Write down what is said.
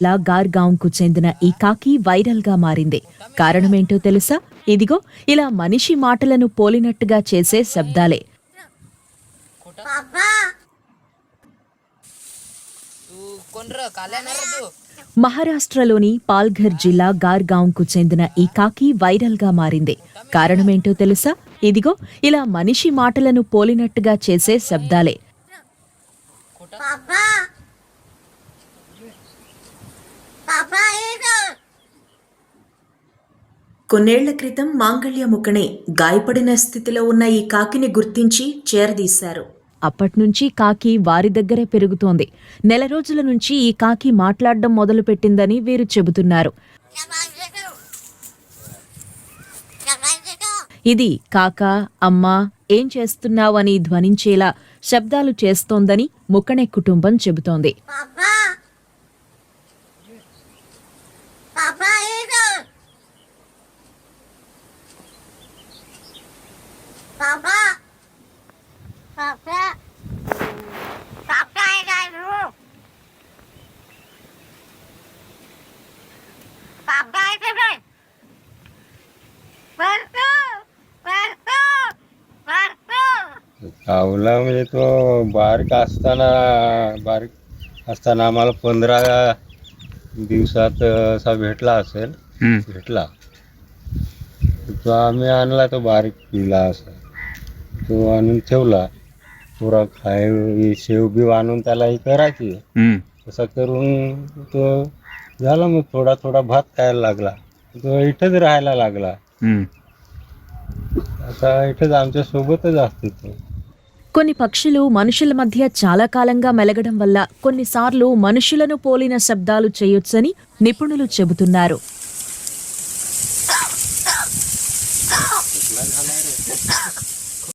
లా కు చెందిన ఈ కాకి వైరల్గా మారింది. కారణమేంటో తెలుసా? ఇదిగో ఇలా మనిషి మాటలను పోలినట్టుగా చేసే శబ్దాలే. మహారాష్ట్రలోని పాల్ఘర్ జిల్లా గార్గాంవ్కు చెందిన ఈ కాకి వైరల్గా మారింది. కారణమేంటో తెలుసా? ఇదిగో ఇలా మనిషి మాటలను పోలినట్టుగా చేసే శబ్దాలే. కొన్నేళ్ళ క్రితం మాంగళ్య ముక్కనే గాయపడిన స్థితిలో ఉన్న ఈ కాకిని గుర్తించి చేరదీశారు. అప్పట్నుంచి కాకి వారి దగ్గరే పెరుగుతోంది. నెల రోజుల నుంచి ఈ కాకి మాట్లాడడం మొదలుపెట్టిందని వీరు చెబుతున్నారు. ఇది కాక అమ్మా ఏం చేస్తున్నావని ధ్వనించేలా శబ్దాలు చేస్తోందని ముక్కనే కుటుంబం చెబుతోంది. काका म्हणजे तो बारीक असताना बारीक असताना आम्हाला पंधरा दिवसात असा भेटला असेल भेटला. तो आम्ही आणला तो बारीक पिला असेल तो आणून ठेवला पुरा खाय शेव बिव आणून त्याला ही करायची तसं करून तो झाला मग थोडा थोडा भात खायला लागला तो इथंच राहायला लागला आता इथंच आमच्या सोबतच असतो तो కొన్ని పక్షులు మనుషుల మధ్య చాలా కాలంగా మెలగడం వల్ల కొన్నిసార్లు మనుషులను పోలిన శబ్దాలు చేయొచ్చని నిపుణులు చెబుతున్నారు